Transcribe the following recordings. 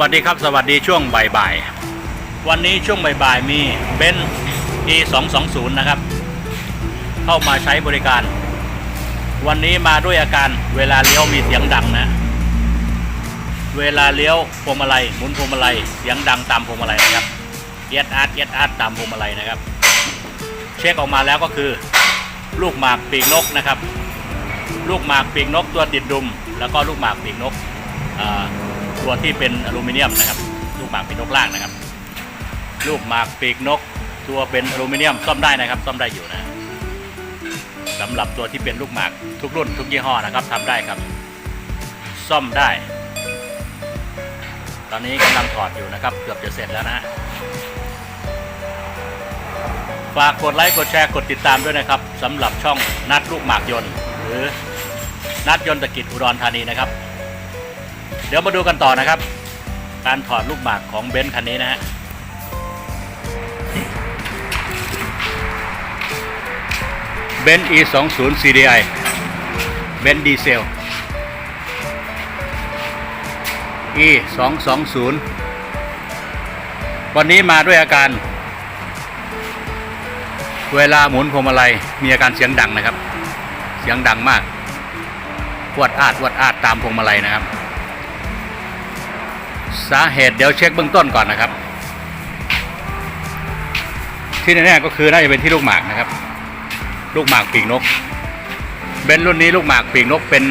วัสดีครับ สวัสดีช่วงบ่ายๆ วันนี้ช่วงบ่ายๆ มีเบนซ์ e 2 2 0นะครับ เข้ามาใช้บริการ วันนี้มาด้วยอาการเวลาเลี้ยวมีเสียงดังนะ เวลาเลี้ยวพวงมาลัยหมุนพวงมาลัยเสียงดังตามพวงมาลัยนะครับเอียดอาร์ตเอียดอาร์ตตามพวงมาลัยนะครับ เช็คออกมาแล้วก็คือ ลูกหมากปีกนกนะครับ ลูกหมากปีกนกตัวติดดุม แล้วก็ลูกหมากปีกนกอ่า ตัวที่เป็นอลูมิเนียมนะครับ ลูกหมากปีกนกล่างนะครับ ลูกหมากปีกนก ตัวเป็นอลูมิเนียมซ่อมได้นะครับ ซ่อมได้อยู่นะสำหรับตัวที่เป็นลูกหมากทุกรุ่นทุกยี่ห้อนะครับทำได้ครับ ซ่อมได้ ตอนนี้กำลังถอดอยู่นะครับ เกือบจะเสร็จแล้วนะฝากกดไลค์กดแชร์กดติดตามด้วยนะครับสำหรับช่องนัดลูกหมากยนต์ หรือนัดยนต์ตะกิจอุดรธานีนะครับ เดี๋ยวมาดูกันต่อนะครับ การถอดลูกหมากของเบนซ์คันนี้นะฮะเบนซ์ e 2 0 CDI เบนซ์ดีเซล e 2 2 0วันนี้มาด้วยอาการ เวลาหมุนพวงมาลัยมีอาการเสียงดังนะครับ เสียงดังมากวดอาดวดอาดตามพวงมาลัยนะครับ สาเหตุเดี๋ยวเช็คเบื้องต้นก่อนนะครับ ที่แน่ๆก็คือน่าจะเป็นที่ลูกหมากนะครับ ลูกหมากปีกนกเบนรุ่นนี้ลูกหมากปีกนกเป็น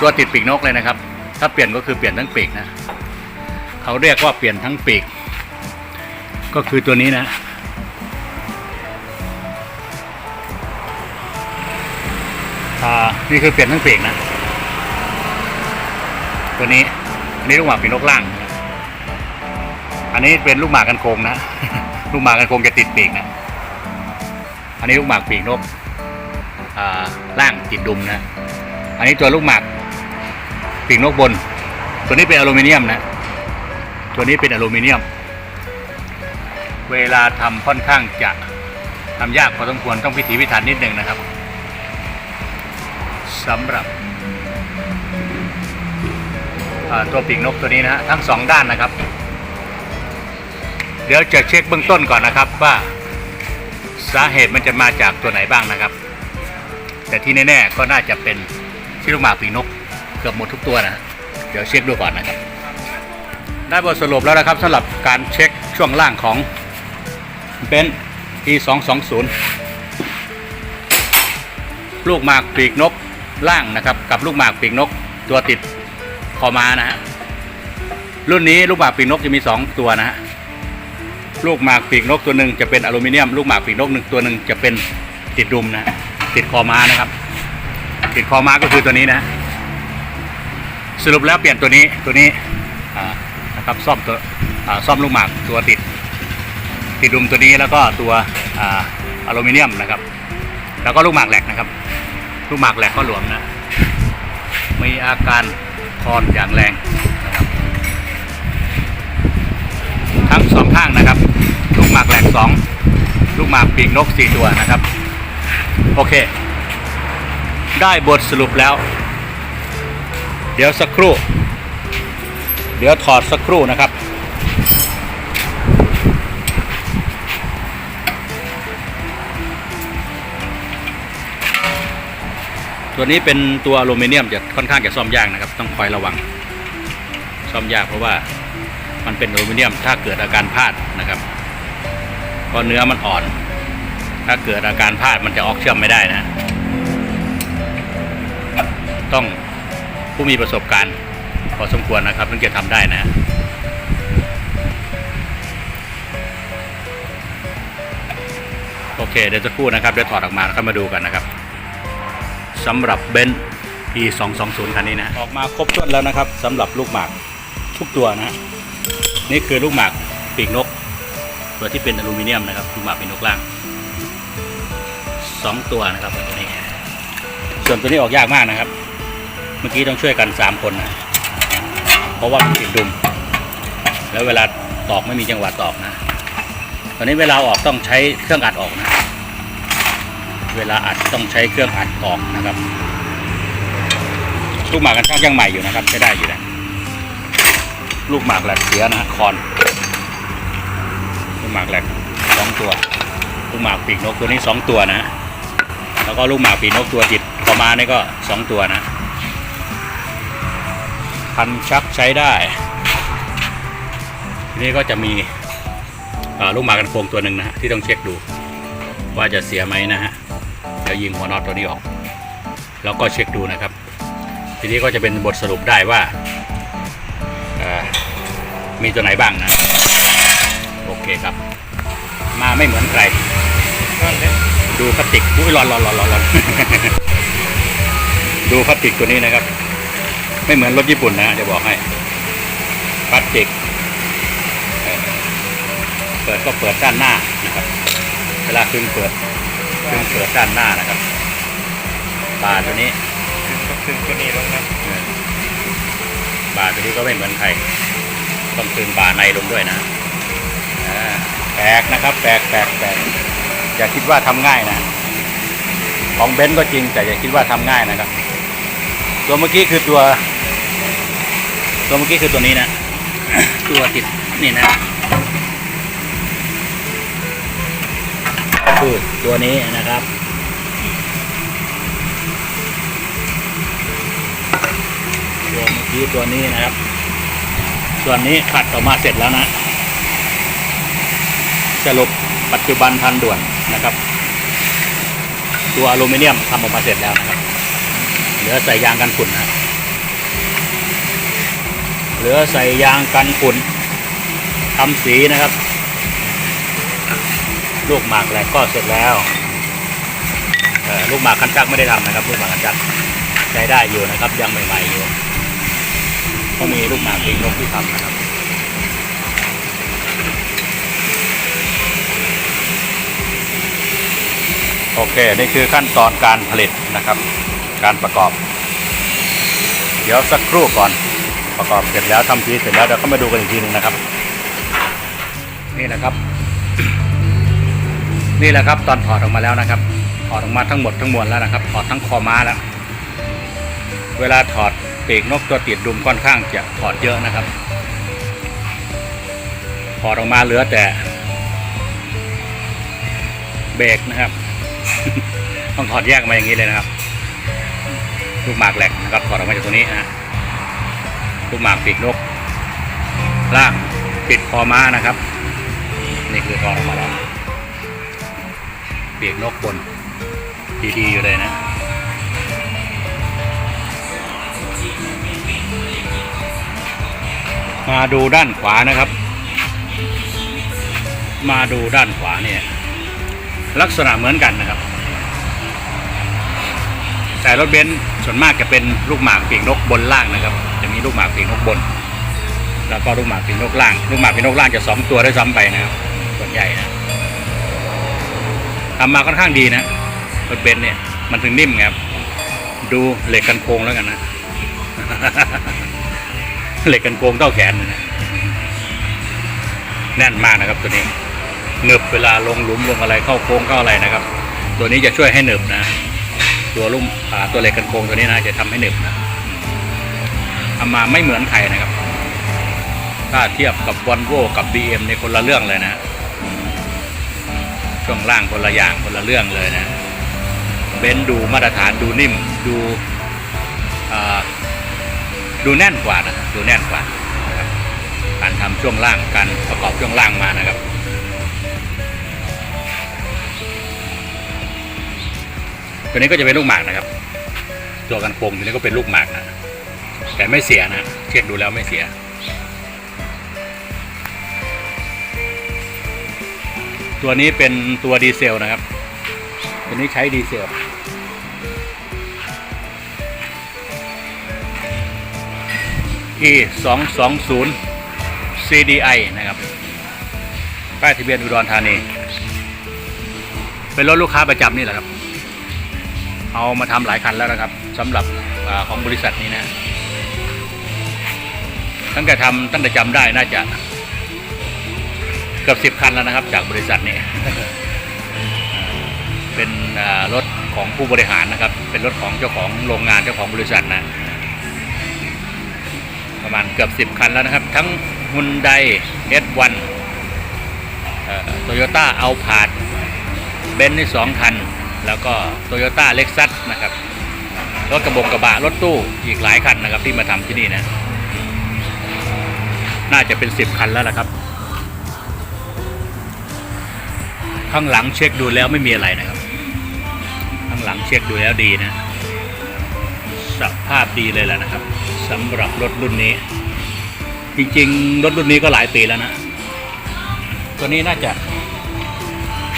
ตัวติดปีกนกเลยนะครับ ถ้าเปลี่ยนก็คือเปลี่ยนทั้งปีกนะเขาเรียกว่าเปลี่ยนทั้งปีก ก็คือตัวนี้นะอ่านี่คือเปลี่ยนทั้งปีกนะ ตัวนี้ นนี้ลูกหมากปีนกล่าง อันนี้เป็นลูกหมากกันโคงนะ ลูกหมากกันโคงจะติดปีกนะ อันนี้ลูกหมากปีกนกอ่าล่างติดดุมนะ อันนี้ตัวลูกหมากปีกนกบน ตัวนี้เป็นอลูมิเนียมนะ ตัวนี้เป็นอลูมิเนียม เวลาทำค่อนข้างจะทำยากพอสมควรต้องพิถีพิถันนิดหนึ่งนะครับสำหรับ ตัวปีกนกตัวนี้นะฮะทั้งสองด้านนะครับ เดี๋ยวจะเช็คเบื้องต้นก่อนนะครับว่าสาเหตุมันจะมาจากตัวไหนบ้างนะครับ แต่ที่แน่ๆก็น่าจะเป็นที่ลูกหมากปีกนกเกือบหมดทุกตัวนะเดี๋ยวเช็คดูก่อนนะครับ ได้บทสรุปแล้วนะครับสำหรับการเช็คช่วงล่างของเบนซ์ e 2 2 0ลูกหมากปีกนกล่างนะครับ กับลูกหมากปีกนกตัวติด คอม้านะฮะรุ่นนี้ลูกหมากปีกนกจะมี 2 ตัวนะฮะลูกหมากปีกนกตัวหนึ่งจะเป็นอลูมิเนียม ลูกหมากปีกนกหนึ่งตัวหนึ่งจะเป็นติดดุมนะติดคอม้านะครับ ติดคอม้าก็คือตัวนี้นะ สรุปแล้วเปลี่ยนตัวนี้ตัวนี้นะครับซ่อมตัวซ่อมลูกหมากตัวติด ติดดุมตัวนี้แล้วก็ตัวอลูมิเนียมนะครับ แล้วก็ลูกหมากแหลกนะครับ ลูกหมากแหลกก็หลวมนะมีอาการ อนอย่างแรงนะครับทั้งสองข้างนะครับ ลูกหมากแหลกสองลูกหมากปีกนกสี่ตัวนะครับ โอเค ได้บทสรุปแล้ว เดี๋ยวสักครู่ เดี๋ยวถอดสักครู่นะครับ ตัวนี้เป็นตัวอลูมิเนียมจะค่อนข้างจะซ่อมยากนะครับ ต้องคอยระวัง ซ่อมยากเพราะว่ามันเป็นอลูมิเนียม ถ้าเกิดอาการพลาดนะครับเพราะเนื้อมันอ่อน ถ้าเกิดอาการพลาดมันจะออกเชื่อมไม่ได้นะ ต้องผู้มีประสบการณ์พอสมควรนะครับถึงจะทำได้นะโอเคเดี๋ยวจะพูดนะครับเดี๋ยวถอดออกมาแล้วค่อยมาดูกันนะครับ สำหรับเบนซ์ e 2 2 0 คันนี้นะออกมาครบถ้วนแล้วนะครับสำหรับลูกหมากทุกตัวนะฮะนี่คือลูกหมากปีกนก ตัวที่เป็นอลูมิเนียมนะครับลูกหมากปีกนกล่างสองตัวนะครับตัวนี้ส่วนตัวนี้ออกยากมากนะครับ เมื่อกี้ต้องช่วยกันสามคนนะเพราะว่ามันติดดุม แล้วเวลาตอกไม่มีจังหวะตอกนะ ตอนนี้เวลาออกต้องใช้เครื่องอัดออกนะ เวลาอัดต้องใช้เครื่องอัดออกนะครับลูกหมากกันช่างยังใหม่อยู่นะครับใช้ได้อยู่นะลูกหมากแหลกเสียนะคอนลูกหมากแหลกสองตัว ลูกหมากปีกนกตัวนี้สองตัวนะแล้วก็ลูกหมากปีกนกตัวติดต่อมานี่ก็สองตัวนะพันชักใช้ได้ทีนี้ก็จะมีลูกหมากกันโคงตัวหนึ่งนะฮะที่ต้องเช็คดูว่าจะเสียไหมนะฮะ ดี๋ยวยิงหัวน็อตตัวนี้ออก แล้วก็เช็คดูนะครับ ทีนี้ก็จะเป็นบทสรุปได้ว่ามีตัวไหนบ้างนะ โอเคครับ มาไม่เหมือนใคร ดูพลาสติกอุ้ยร้อนร้อนร้อนร้อนดูพลาสติกตัวนี้นะครับ ไม่เหมือนรถญี่ปุ่นนะจะบอกให้พลาสติกเปิดก็เปิดด้านหน้านะครับ เวลาคึงเปิด คึงเปิดด้านหน้านะครับบาร์ตัวนี้ก็คือตัวนี้ลงนะเออบาร์ตัวนี้ก็ไม่เหมือนใครต้องคึงบาร์ในลงด้วยนะอ่าแปลกนะครับแปลกแปลกแปลกอย่าคิดว่าทำง่ายนะ ของเบนซ์ก็จริงแต่อย่าคิดว่าทำง่ายนะครับ ตัวเมื่อกี้คือตัว ตัวเมื่อกี้คือตัวนี้นะ ตัวติดนี่นะ คือตัวนี้นะครับ ตัวเมื่อกี้ตัวนี้นะครับ ส่วนนี้ขัดออกมาเสร็จแล้วนะ สรุปปัจจุบันทันด่วนนะครับ ตัวอลูมิเนียมทำออกมาเสร็จแล้วนะครับ เหลือใส่ยางกันฝุ่นนะ เหลือใส่ยางกันฝุ่นทำสีนะครับ ลูกหมากแหลกก็เสร็จแล้วลูกหมากคันจักไม่ได้ทำนะครับ ลูกหมากคันจักใช้ได้อยู่นะครับ ยังใหม่ๆอยู่ก็มีลูกหมากปีกนกที่ทำนะครับโอเค นี่คือขั้นตอนการผลิตนะครับ การประกอบ เดี๋ยวสักครู่ก่อนประกอบเสร็จแล้วทำทีเสร็จแล้วเดี๋ยวก็มาดูกันอีกทีหนึ่งนะครับ นี่นะครับ นี่แหละครับตอนถอดออกมาแล้วนะครับ ถอดออกมาทั้งหมดทั้งมวลแล้วนะครับ ถอดทั้งคอม้าแล้ว เวลาถอดปีกนกตัวติดดุมค่อนข้างจะถอดเยอะนะครับ ถอดออกมาเหลือแต่เบรกนะครับ ต้องถอดแยกมาอย่างนี้เลยนะครับ ลูกหมากแหลกนะครับ ถอดออกมาจากตัวนี้นะลูกหมากปีกนกล่างปิดคอม้านะครับ นี่คือถอดออกมาแล้ว ปีกนกบน ดีๆอยู่เลยนะมาดูด้านขวานะครับ มาดูด้านขวาเนี่ย ลักษณะเหมือนกันนะครับ แต่รถเบนซ์ส่วนมากจะเป็นลูกหมากปีกนกบนล่างนะครับ จะมีลูกหมากปีกนกบน แล้วก็ลูกหมากปีกนกล่าง ลูกหมากปีกนกล่างจะสองตัวได้ซ้ำไปนะครับส่วนใหญ่นะ ทำมาค่อนข้างดีนะรถเบนซ์เนี่ยมันถึงนิ่มครับ ดูเหล็กกันโค้งแล้วกันนะเหล็กกันโกงเท่าแขนเลยนะแน่นมากนะครับตัวนี้หนึบเวลาลงหลุมลงอะไรเข้าโค้งเข้าอะไรนะครับ ตัวนี้จะช่วยให้หนึบนะ ตัวลุ่มอ่าตัวเหล็กกันโกงตัวนี้นะจะทำให้หนึบนะทำมาไม่เหมือนใครนะครับ ถ้าเทียบกับวอลโวกับ BM ในคนละเรื่องเลยนะ ช่วงล่างคนละอย่างคนละเรื่องเลยนะเบนดูมาตรฐานดูนิ่มดูดูแน่นกว่านะดูแน่นกว่าการทำช่วงล่างการประกอบช่วงล่างมานะครับ ตัวนี้ก็จะเป็นลูกหมากนะครับ ตัวกันโคงตัวนี้ก็เป็นลูกหมากนะแต่ไม่เสียนะเช็คดูแล้วไม่เสีย ตัวนี้เป็นตัวดีเซลนะครับ ตัวนี้ใช้ดีเซล E 2 2 0 CDI นะครับ ป้ายทะเบียนอุดรธานี เป็นรถลูกค้าประจำนี่แหละครับ เอามาทำหลายคันแล้วนะครับสำหรับอของบริษัทนี้นะ ตั้งแต่ทำตั้งแต่จำได้น่าจะ กือบสิบคันแล้วนะครับ จากบริษัทนี้ เป็นรถของผู้บริหารนะครับ เป็นรถของเจ้าของโรงงานเจ้าของบริษัทนะ ประมาณเกือบสิบคันแล้วนะครับ ทั้งฮุนไดเอสวันโตโยต้าเอาผาดเบนซ์นี่สองคัน แล้วก็โตโยต้าเล็กซัสนะครับรถกระบะกระบะรถตู้อีกหลายคันนะครับที่มาทำที่นี่นะ น่าจะเป็นสิบคันแล้วล่ะครับ ข้างหลังเช็คดูแล้วไม่มีอะไรนะครับ ข้างหลังเช็คดูแล้วดีนะ สภาพดีเลยแหละนะครับสำหรับรถรุ่นนี้ จริงๆ รถรุ่นนี้ก็หลายปีแล้วนะ ตัวนี้น่าจะ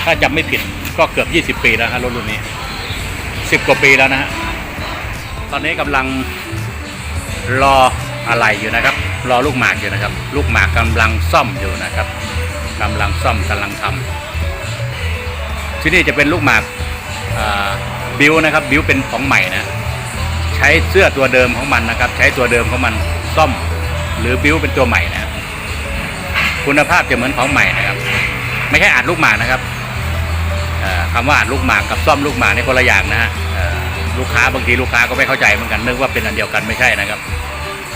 ถ้าจำไม่ผิดก็เกือบ 20 ปีแล้วฮะรถรุ่นนี้ 10 กว่าปีแล้วนะฮะตอนนี้กำลังรออะไรอยู่นะครับ รอลูกหมากอยู่นะครับ ลูกหมากกำลังซ่อมอยู่นะครับกำลังซ่อมกำลังทำ ที่นี่จะเป็นลูกหมากบิวนะครับบิวเป็นของใหม่นะใช้เสื้อตัวเดิมของมันนะครับ ใช้ตัวเดิมของมันซ่อมหรือบิวเป็นตัวใหม่นะคุณภาพจะเหมือนของใหม่นะครับ ไม่ใช่อัดลูกหมากนะครับเอ่อคำว่าอัดลูกหมากกับซ่อมลูกหมากนี่คนละอย่างนะฮะลูกค้าบางทีลูกค้าก็ไม่เข้าใจเหมือนกันนึกว่าเป็นอันเดียวกันไม่ใช่นะครับ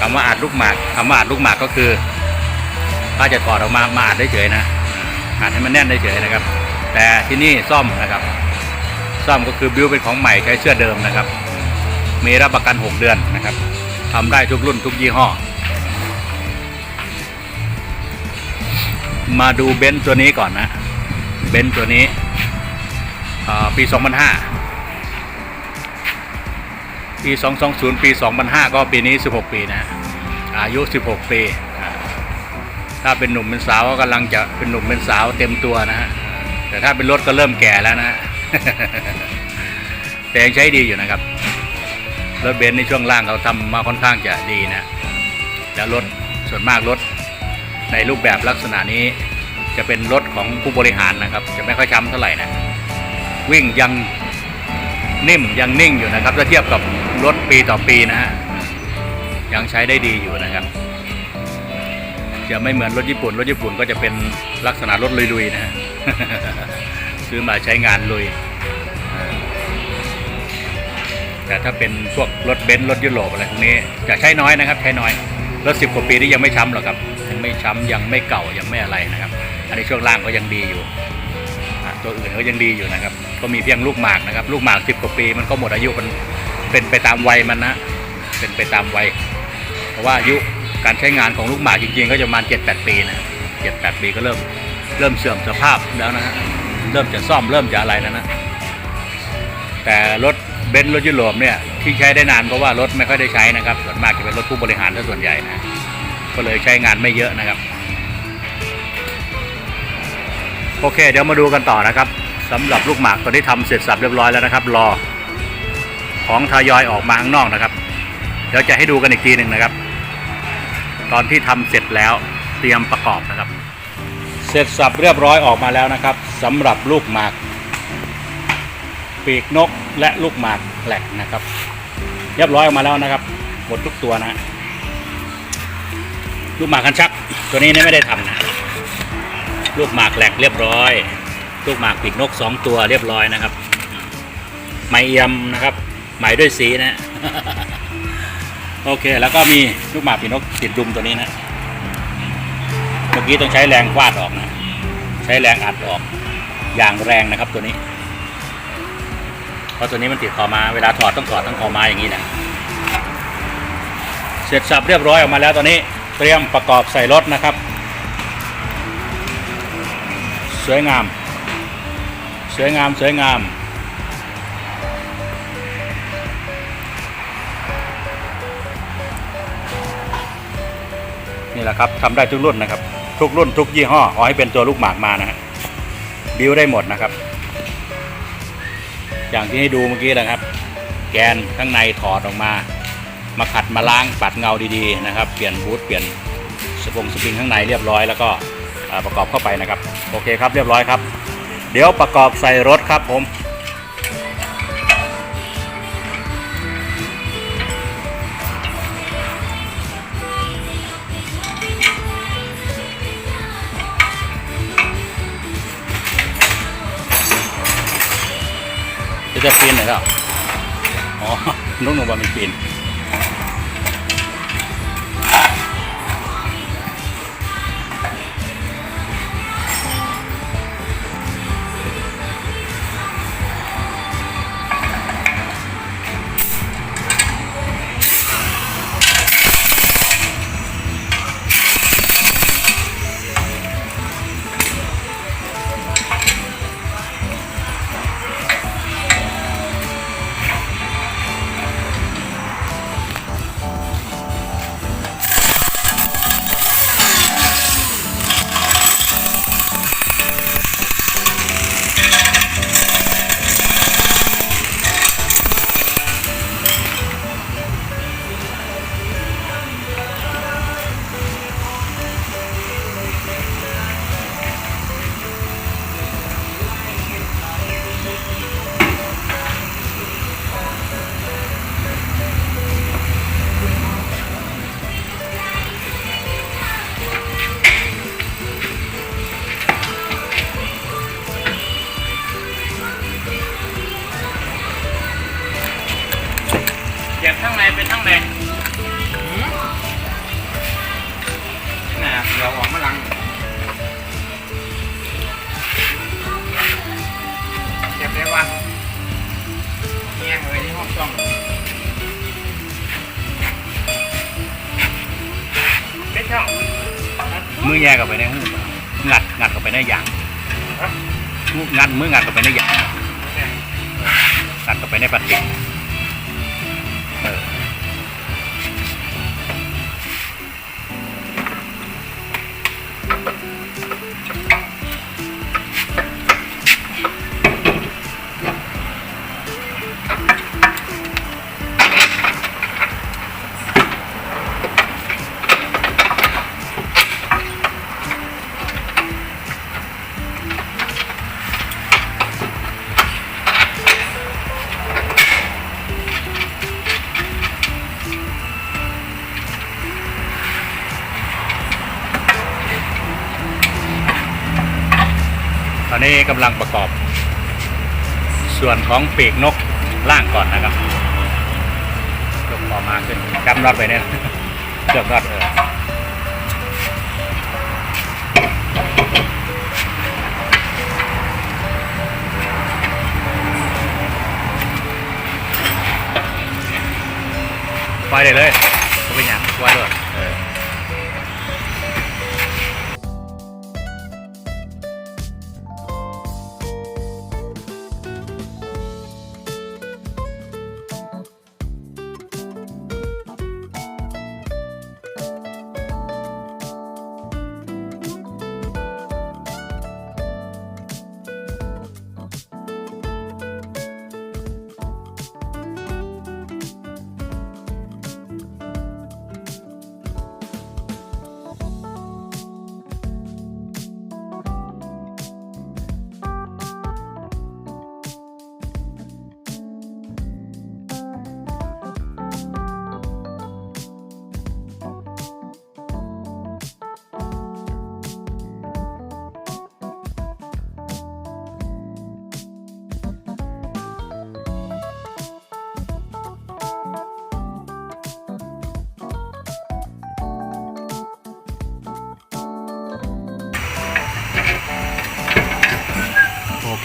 คำว่าอัดลูกหมากคำว่าอัดลูกหมากก็คือถ้าจะถอดออกมามาอัดได้เฉยนะอัดให้มันแน่นได้เฉยนะครับ แต่ที่นี่ซ่อมนะครับ ซ่อมก็คือบิวเป็นของใหม่ใช้เสื้อเดิมนะครับ มีรับประกัน 6 เดือนนะครับทำได้ทุกรุ่นทุกยี่ห้อ มาดูเบนซ์ตัวนี้ก่อนนะเบนซ์ตัวนี้อ่าปี 2005 ปี 220 ปี 2005 ก็ปีนี้ 16 ปีนะอายุ 16 ปี ถ้าเป็นหนุ่มเป็นสาวก็กำลังจะเป็นหนุ่มเป็นสาวเต็มตัวนะฮะ แต่ถ้าเป็นรถก็เริ่มแก่แล้วนะฮะแต่ยังใช้ดีอยู่นะครับ รถเบนซ์ในช่วงล่างเขาทำมาค่อนข้างจะดีนะ แล้วรถส่วนมากรถในรูปแบบลักษณะนี้จะเป็นรถของผู้บริหารนะครับ จะไม่ค่อยช้ำเท่าไหร่นะ วิ่งยังนิ่มยังนิ่งอยู่นะครับถ้าเทียบกับรถปีต่อปีนะฮะยังใช้ได้ดีอยู่นะครับ จะไม่เหมือนรถญี่ปุ่น รถญี่ปุ่นก็จะเป็นลักษณะรถลุยๆนะฮะ ซื้อมาใช้งานลุย แต่ถ้าเป็นพวกรถเบนซ์รถยุโรปอะไรพวกนี้ จะใช้น้อยนะครับ ใช้น้อย รถสิบกว่าปีนี่ยังไม่ช้ำหรอกครับ ยังไม่ช้ำยังไม่เก่ายังไม่อะไรนะครับ อันนี้ช่วงล่างก็ยังดีอยู่ ตัวอื่นก็ยังดีอยู่นะครับ ก็มีเพียงลูกหมากนะครับ ลูกหมากสิบกว่าปีมันก็หมดอายุมันเป็นไปตามวัยมันนะเป็นไปตามวัย เพราะว่าอายุการใช้งานของลูกหมากจริงๆ ก็จะประมาณเจ็ดแปดปีนะเจ็ดแปดปีก็เริ่ม เริ่มเสื่อมสภาพแล้วนะฮะเริ่มจะซ่อมเริ่มจะอะไรแล้วนะแต่รถเบนซ์รถยุโรปเนี่ยที่ใช้ได้นานเพราะว่ารถไม่ค่อยได้ใช้นะครับส่วนมากจะเป็นรถผู้บริหารซะส่วนใหญ่นะก็เลยใช้งานไม่เยอะนะครับ โอเค เดี๋ยวมาดูกันต่อนะครับสำหรับลูกหมากตอนนี้ทำเสร็จสับเรียบร้อยแล้วนะครับ รอของทยอยออกมาข้างนอกนะครับ เดี๋ยวจะให้ดูกันอีกทีหนึ่งนะครับ ตอนที่ทำเสร็จแล้วเตรียมประกอบนะครับ เสร็จสับเรียบร้อยออกมาแล้วนะครับสำหรับลูกหมาก ปีกนกและลูกหมากแหลกนะครับ เรียบร้อยออกมาแล้วนะครับหมดทุกตัวนะ ลูกหมากคันชัก ตัวนี้เนี่ยไม่ได้ทำนะลูกหมากแหลกเรียบร้อย ลูกหมากปีกนกสองตัวเรียบร้อยนะครับไหมเอี่ยมนะครับไหมด้วยสีนะ โอเค แล้วก็มีลูกหมากปีกนกติดดุมตัวนี้นะ อกี้ต้องใช้แรงฟาดออกนะ ใช้แรงอัดออกอย่างแรงนะครับตัวนี้ เพราะตัวนี้มันติดคอมาเวลาถอดต้องถอดทั้งคอมาอย่างนี้นะเสร็จสับเรียบร้อยออกมาแล้วตอนนี้เตรียมประกอบใส่รถนะครับ สวยงาม สวยงามสวยงาม นี่แหละครับทำได้ทุกรุ่นนะครับ ทุกรุ่นทุกยี่ห้อขอให้เป็นตัวลูกหมากมานะฮะบิวได้หมดนะครับ อย่างที่ให้ดูเมื่อกี้แหละครับ แกนข้างในถอดออกมา มาขัดมาล้างปัดเงาดีๆนะครับ เปลี่ยนบูทเปลี่ยนสปงสปริงข้างในเรียบร้อยแล้วก็ประกอบเข้าไปนะครับ โอเคครับเรียบร้อยครับ เดี๋ยวประกอบใส่รถครับผม จะจะปีนไหนแล้วอ๋อนุ่งหนุ่มว่ามันปีน งี้ยเลยที่ห้องต้องไม่ช่องมือแย่กับไปในหูงัดงัดกับไปในยางงัดมืองัดกับไปในยางงัดกับไปในพล นี้กำลังประกอบ ส่วนของปีกนกล่างก่อนนะครับยกต่อมาขึ้นจับน็อตไปเนี่ยเชือกน็อตเออไปเลยได้เลยก็เป็นอย่างปล่อยเลย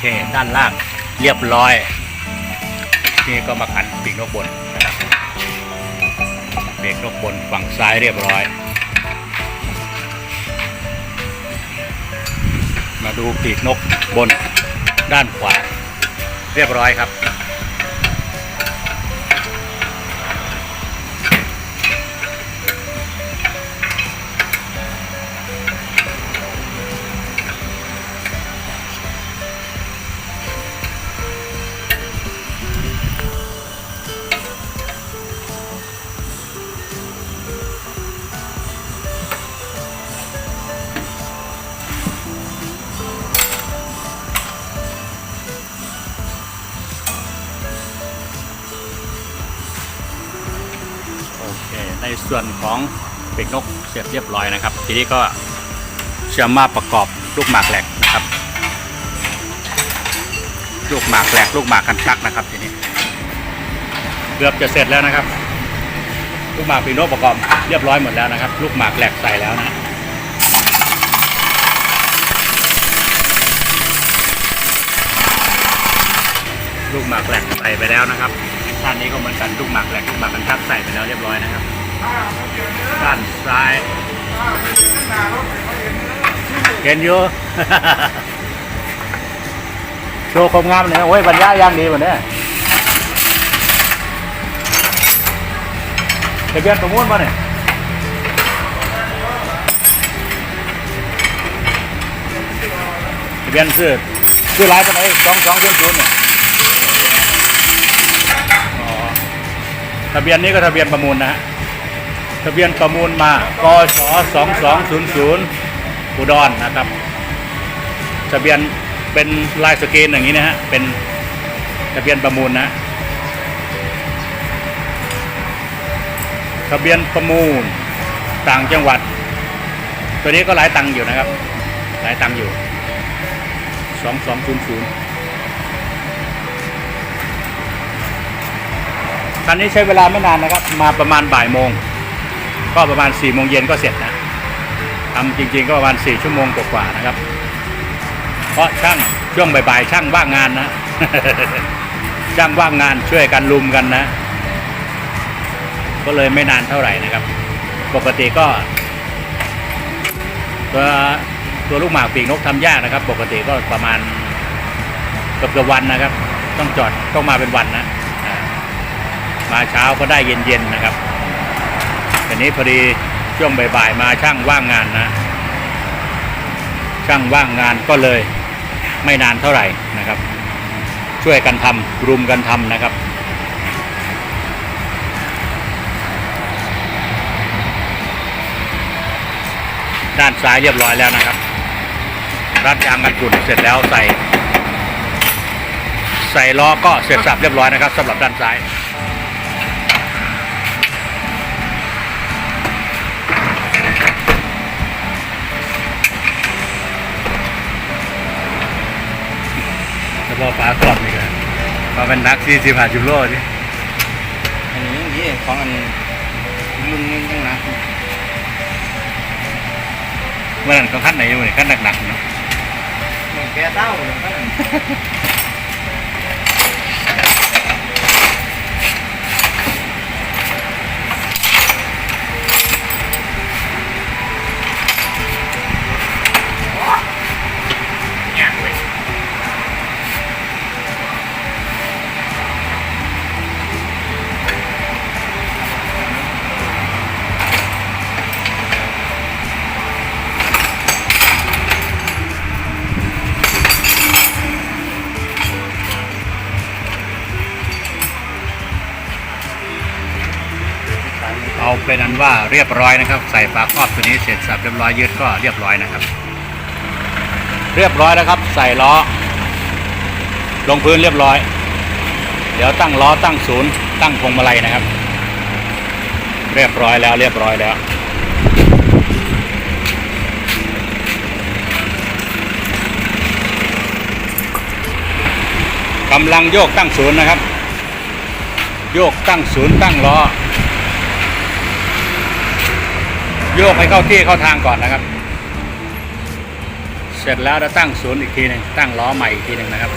เออโอเคด้านล่างเรียบร้อยนี่ก็มาขันปีกนกบนนะครับปีกนกบนฝั่งซ้ายเรียบร้อย มาดูปีกนกบนด้านขวา เรียบร้อยครับ ส่วนของปีกนกเสร็จเรียบร้อยนะครับ ทีนี้ก็จะมมาประกอบลูกหมากแหลกนะครับ ลูกหมากแหลกลูกหมากคันชักนะครับ ทีนี้เกือบจะเสร็จแล้วนะครับ ลูกหมากปีกนกประกอบเรียบร้อยหมดแล้วนะครับ ลูกหมากแหลกใส่แล้วนะลูกหมากแหลกใส่ไปแล้วนะครับด้านนี้ก็เหมือนกันลูกหมากแหลกลูกหมากกันชักใส่ไปแล้วเรียบร้อยนะครับ ด้านซ้ายเห็นอยู่ โชว์ความงามเนี่ยโอ้ยบรรยายอย่างดีหมดเนี่ยทะเบียนประมูลมาเนี่ยทะเบียนซื้อซื้อหลายปานไหนสองสองศูนย์ศูนย์เนี่ยอ๋อทะเบียนนี้ก็ทะเบียนประมูลนะฮะ ทะเบียนประมูลมากศ2200อุดรนะครับ ทะเบียนเป็นลายสกรีนอย่างนี้นะฮะ เป็นทะเบียนประมูลนะ ทะเบียนประมูลต่างจังหวัด ตัวนี้ก็หลายตังค์อยู่นะครับ หลายตังค์อยู่2200คันนี้ใช้เวลาไม่นานนะครับ มาประมาณบ่ายโมง ก็ประมาณ4ี่โมงเย็นก็เสร็จนะทำจริงๆก็ประมาณ4ชั่วโมงกว่าๆนะครับ เพราะช่างช่วงบ่ายๆช่างว่างงานนะ ช่างว่างงานช่วยกันลุมกันนะ ก็เลยไม่นานเท่าไหร่นะครับ ปกติก็ตัวตัวลูกหมากปีกนกทำยากนะครับ ปกติก็ประมาณเกือบเกือบวันนะครับ ต้องจอดต้องมาเป็นวันนะมาเช้าก็ได้เย็นๆนะครับ นี้พอดีช่วงบ่ายๆมาช่างว่างงานนะ ช่างว่างงานก็เลยไม่นานเท่าไหร่นะครับ ช่วยกันทำรุมกันทำนะครับด้านซ้ายเรียบร้อยแล้วนะครับ รัดยางกันฝุ่นเสร็จแล้วใส่ ใส่ล้อก็เสร็จสับเรียบร้อยนะครับสำหรับด้านซ้าย แล้วพอฟ้ากรอบนี่ก็มาเป็นนักสี่สิบห้าจุดโลนี่อันนี้นี่ของอันรุ่นนี้ยังนะเมื่อนั้นก็ขั้นไหนอยู่นี่ขั้นหนักๆเนาะเหมือนแกเต้าเลยก็นั่ ว่าเรียบร้อยนะครับ ใส่ฝาครอบตัวนี้เสร็จสับเรียบร้อยยืดก็เรียบร้อยนะครับ เรียบร้อยแล้วครับ ใส่ล้อ ลงพื้นเรียบร้อย เดี๋ยวตั้งล้อตั้งศูนย์ตั้งพวงมาลัยนะครับ เรียบร้อยแล้วเรียบร้อยแล้วกำลังโยกตั้งศูนย์นะครับ โยกตั้งศูนย์ตั้งล้อ โยกให้เข้าที่เข้าทางก่อนนะครับ เสร็จแล้วจะตั้งศูนย์อีกทีหนึ่งตั้งล้อใหม่อีกทีหนึ่งนะครับ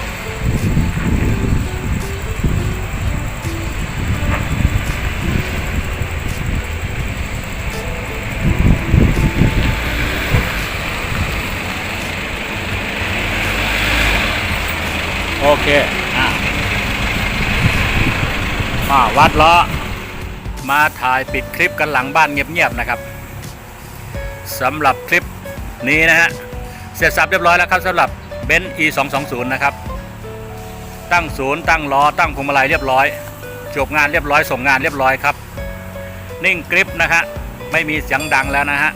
โอเค อะมาวัดล้อ มาถ่ายปิดคลิปกันหลังบ้านเงียบๆนะครับ สำหรับคลิปนี้นะฮะเสร็จสับเรียบร้อยแล้วครับสำหรับเบนซ์ e 2 2 0นะครับ ตั้งศูนย์ตั้งล้อตั้งพวงมาลัยเรียบร้อย จบงานเรียบร้อยส่งงานเรียบร้อยครับ นิ่งกริปนะฮะไม่มีเสียงดังแล้วนะฮะ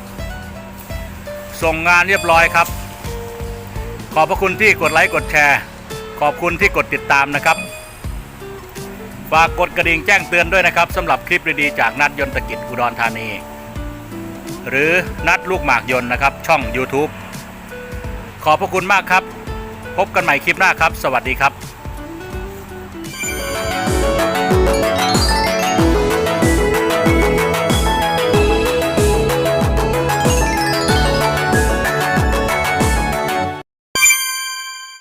ส่งงานเรียบร้อยครับ ขอบพระคุณที่กดไลค์กดแชร์ ขอบคุณที่กดติดตามนะครับฝากกดกระดิ่งแจ้งเตือนด้วยนะครับสำหรับคลิปดีๆจากนัดยนตกิจอุดรธานี หรือนัดลูกหมากยนต์นะครับ ช่อง YouTube ขอบพระคุณมากครับ พบกันใหม่คลิปหน้าครับ สวัสดีครับ